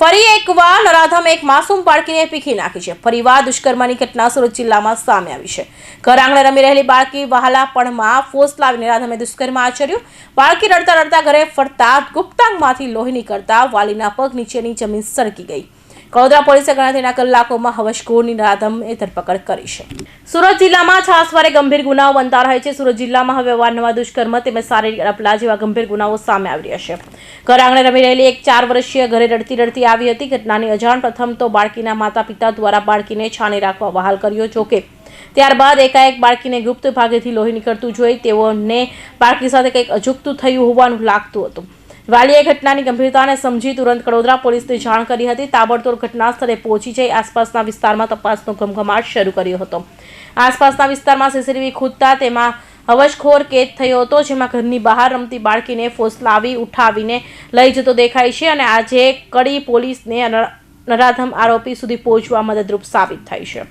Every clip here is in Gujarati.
ફરી એકવાર નરાધમ એક માસૂમ બાળકીને પીખી નાખી છે. ફરીવાર દુષ્કર્મની ઘટના સુરત જિલ્લામાં સામે આવી છે. ઘર આંગણે રમી રહેલી બાળકી વહાલાપણમાં ફોસ લાવી નરાધમે દુષ્કર્મ આચર્યું. બાળકી રડતા રડતા ઘરે ફરતા ગુપ્તાંગમાંથી લોહી નીકળતા વાલીના પગ નીચેની જમીન સરકી ગઈ. કડોદરા પોલીસે ગણતરીના કલાકોમાં હવશખોરની નરાધમે ધરપકડ કરી છે. સુરત જિલ્લામાં છાસવારે ગંભીર ગુનાઓ બનતા રહે છે. સુરત જિલ્લામાં હવે અવારનવાર દુષ્કર્મ તેમજ શારીરિક અપલા જેવા ગંભીર ગુનાઓ સામે આવી રહ્યા છે. ઘર આંગણે રમી રહેલી એક ચાર વર્ષીય ઘરે રડતી રડતી આવી હતી. ઘટનાની અજાણ પ્રથમ તો બાળકીના માતા પિતા દ્વારા બાળકીને છાણી રાખવા વહાલ કર્યો. જોકે ત્યારબાદ એકાએક બાળકીને ગુપ્ત ભાગેથી લોહી નીકળતું જોઈ તેઓને બાળકી સાથે કંઈક અજુગતું થયું હોવાનું લાગતું હતું. વાલીએ ઘટનાની ગંભીરતાને સમજી તુરંત કડોદરા પોલીસને જાણ કરી હતી. તાબડતોડ ઘટના સ્થળે પહોંચી જઈ આસપાસના વિસ્તારમાં તપાસનો ઘમઘમાટ શરૂ કર્યો હતો. આસપાસના વિસ્તારમાં સીસીટીવી ખૂદતા તેમાં હવશખોર કેદ થયો હતો, જેમાં ઘરની બહાર રમતી બાળકીને ફોસલાવી, ઉઠાવીને લઈ જતો દેખાય છે અને આજે કડી પોલીસને નરાધમ આરોપી સુધી પહોંચવા મદદરૂપ સાબિત થઈ છે.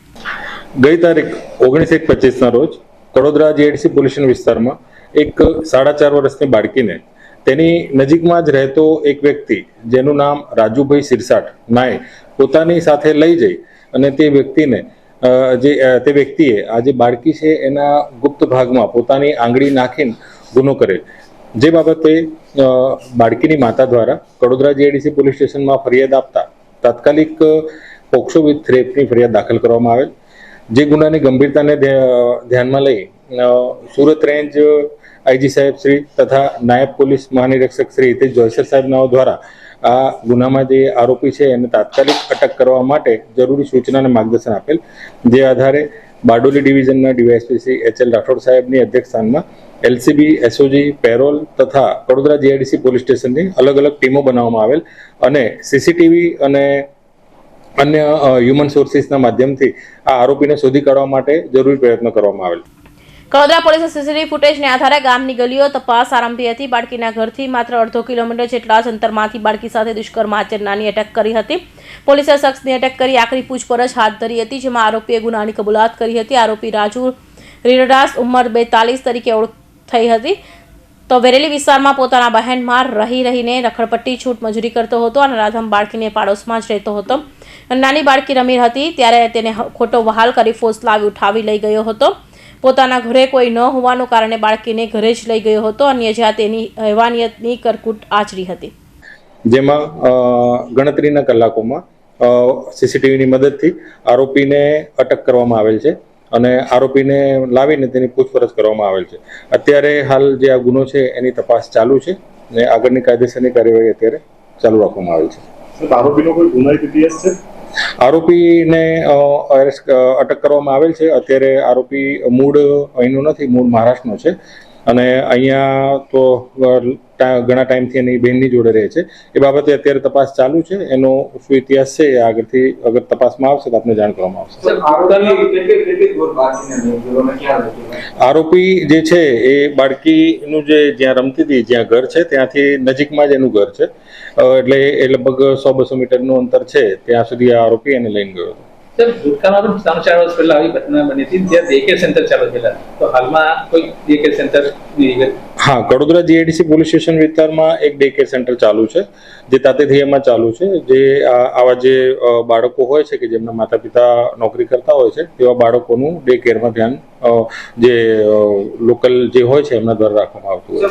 ગઈ તારીખ ઓગણીસ એક પચીસના રોજ કડોદરા જીએડસી પોલીસ વિસ્તારમાં એક સાડા ચાર વર્ષની બાળકીને તેની નજીકમાં જ રહેતો એક વ્યક્તિ, જેનું નામ રાજુભાઈ સિરસાટ નાય, પોતાની સાથે લઈ જઈ અને તે વ્યક્તિને જે તે વ્યક્તિએ આ જે બાળકી છે એના ગુપ્ત ભાગમાં પોતાની આંગળી નાખીને ગુનો કરેલ. જે બાબતે બાળકીની માતા દ્વારા કડોદરા જીઆઈડીસી પોલીસ સ્ટેશનમાં ફરિયાદ આપતા તાત્કાલિક પોક્સો વિથ રેપની ફરિયાદ દાખલ કરવામાં આવેલ. જે ગુનાની ગંભીરતાને ધ્યાનમાં લઈ સુરત રેન્જ આઈજી સાહેબ શ્રી તથા નાયબ પોલીસ મહાનિરીક્ષક શ્રી હિતેશ જોયસર સાહેબનાઓ દ્વારા આ ગુનામાં જે આરોપી છે, એને તાત્કાલિક અટક કરવા માટે જરૂરી સૂચના અને માર્ગદર્શન આપેલ, જે આધારે Bardoli ડિવિઝનના DYSP Shri H L Rathod સાહેબની અધ્યક્ષસ્થાનમાં એલસીબી, એસઓજી, પેરોલ તથા વડોદરા જીઆઈડીસી પોલીસ સ્ટેશનની અલગ અલગ ટીમો બનાવવામાં આવેલ અને સીસીટીવી અને અન્ય હ્યુમન સોર્સિસના માધ્યમથી આ આરોપીને શોધી કાઢવા માટે જરૂરી પ્રયત્નો કરવામાં આવેલ. કડોદરા પોલીસે સીસીટીવી ફૂટેજને આધારે ગામની ગલીઓ તપાસ આરંભી હતી. બાળકીના ઘરથી માત્ર અડધો કિલોમીટર જેટલા જ અંતરમાંથી બાળકી સાથે દુષ્કર્મ આચરનારની અટક કરી હતી. પોલીસે શખ્સની અટક કરી આખરી પૂછપરછ હાથ ધરી હતી, જેમાં આરોપીએ ગુનાની કબૂલાત કરી હતી. આરોપી રાજુ રીરડાસ ઉંમર બેતાલીસ તરીકે ઓળખ થઈ હતી. તો વેરેલી વિસ્તારમાં પોતાના બહેનમાં રહી રહીને રખડપટ્ટી, છૂટ મજૂરી કરતો હતો અને રાધમ બાળકીને પાડોશમાં જ રહેતો હતો. નાની બાળકી રમી હતી, ત્યારે તેને ખોટો વહાલ કરી ફોસલાવી ઉઠાવી લઈ ગયો હતો. પોતાના ઘરે કોઈ ન હોવાનું કારણે બાળકીને ઘરે જ લઈ ગયો હતો. અન્ય જ્યાં તેની હેવાનિયતની કરકૂટ આચરી હતી. જેમાં ગણતરીના કલાકોમાં સીસીટીવીની મદદથી આરોપીને અટક કરવામાં આવેલ છે અને આરોપીને લાવીને તેની પૂછપરછ કરવામાં આવેલ છે. અત્યારે હાલ જે આ ગુનો છે એની તપાસ ચાલુ છે અને આગળની કાયદેસરની કાર્યવાહી અત્યારે ચાલુ રાખવામાં આવેલ છે. આરોપીનો કોઈ ગુનાહિત ઇતિહાસ છે? આરોપીને અ, અરેસ્ટ અટક કરવામાં આવેલ છે. અત્યારે આરોપી મૂળ અહીંનો નથી મૂળ મહારાષ્ટ્રનો છે. અને અહીંયા તો ઘણા ટાઈમથી એની બહેનની જોડે રહે છે. એ બાબતે અત્યારે તપાસ ચાલુ છે. એનો શું ઇતિહાસ છે એ આગળથી અગર તપાસમાં આવશે તો આપને જાણ કરવામાં આવશે. આરોપી જે છે એ બાળકીનું જે જ્યાં રમતી હતી જ્યાં ઘર છે ત્યાંથી નજીકમાં જ એનું ઘર છે. એટલે એ લગભગ સો બસો મીટરનું અંતર છે. ત્યાં સુધી આ આરોપી એને લઈને ગયો હતો. સર ભૂતકાળમાં પણ ત્રણ ચાર વર્ષ પહેલા આવી ઘટના બની હતી જ્યાં ડે કેર સેન્ટર ચાલુ થયેલા. તો હાલમાં કોઈ ડે કેર સેન્ટર હા કડોદરા જીએડીસી પોલીસ સ્ટેશન વિસ્તારમાં એક ડે કેર સેન્ટર ચાલુ છે જે તાતેથિયામાં ચાલુ છે જે આવા જે બાળકો હોય છે કે જેમના માતા પિતા નોકરી કરતા હોય છે તેવા બાળકોનું ડે કેરમાં ધ્યાન જે લોકલ જે હોય છે એમના દ્વારા રાખવામાં આવતું હોય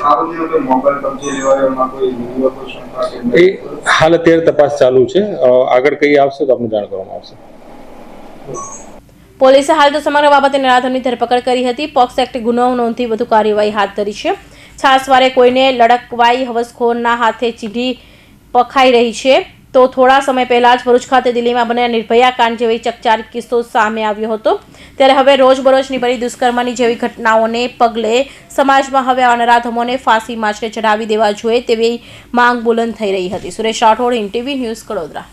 છે. એ હાલ અત્યારે તપાસ ચાલુ છે આગળ કઈ આવશે તો આપણે જાણ કરવામાં આવશે. પોલીસે હાલ તો સમગ્ર બાબતે નરાધમની ધરપકડ કરી હતી. પોક્સ એક્ટ ગુનો નોંધી વધુ કાર્યવાહી હાથ ધરી છે. છાસવારે કોઈને લડકવાઈ હવસખોરના હાથે ચીઢી પખાઈ રહી છે. તો થોડા સમય પહેલા જ ભરૂચ ખાતે દિલ્હીમાં બનેલા નિર્ભયા કાંડ જેવી ચકચાર કિસ્સો સામે આવ્યો હતો. ત્યારે હવે રોજબરોજની બની દુષ્કર્મની જેવી ઘટનાઓને પગલે સમાજમાં હવે આ નરાધમોને ફાંસી માછરે ચડાવી દેવા જોઈએ તેવી માંગ બુલંદ થઈ રહી હતી. Suresh Rathod in TV news Kadodara.